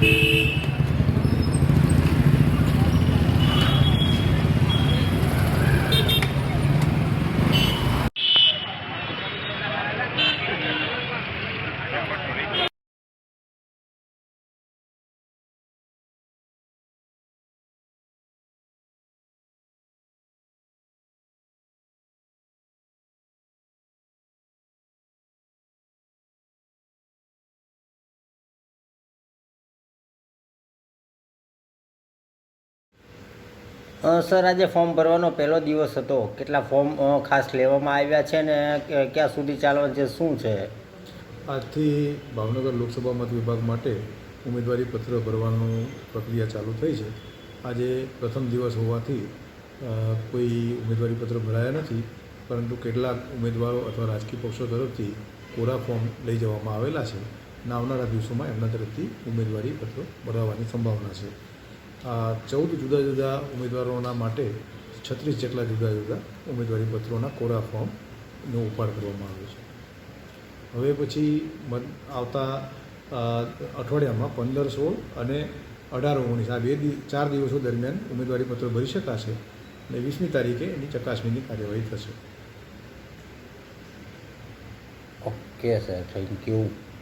Beep. Sir, આજે form ભરવાનો પહેલો દિવસ હતો. કેટલા ફોર્મ ખાસ લેવામાં આવ્યા છે ને ક્યાં સુધી ચાલવાનું છે, શું છે? આજથી ભાવનગર લોકસભા મત વિભાગ માટે ઉમેદવારી પત્ર ભરવાનું પ્રક્રિયા ચાલુ થઈ છે. આજે પ્રથમ દિવસ હોવાથી કોઈ ઉમેદવારી પત્ર ભરાયા નથી, પરંતુ કેટલાક ઉમેદવારો અથવા રાજકીય પક્ષો તરફથી કોરા ફોર્મ લઈ જવામાં આવેલા છે. અને આવનારા દિવસોમાં એમના તરફથી ઉમેદવારી પત્રો ભરાવાની સંભાવના છે. ચૌદ જુદા જુદા ઉમેદવારોના માટે છત્રીસ જેટલા જુદા જુદા ઉમેદવારી પત્રોના કોરા ફોર્મનો ઉપાડ કરવામાં આવ્યો છે. હવે પછી મત આવતા અઠવાડિયામાં પંદર, સોળ અને અઢાર ઓગણીસ આ બે ચાર દિવસો દરમિયાન ઉમેદવારી પત્રો ભરી શકાશે અને વીસમી તારીખે એની ચકાસણીની કાર્યવાહી થશે. Okay sir thank you.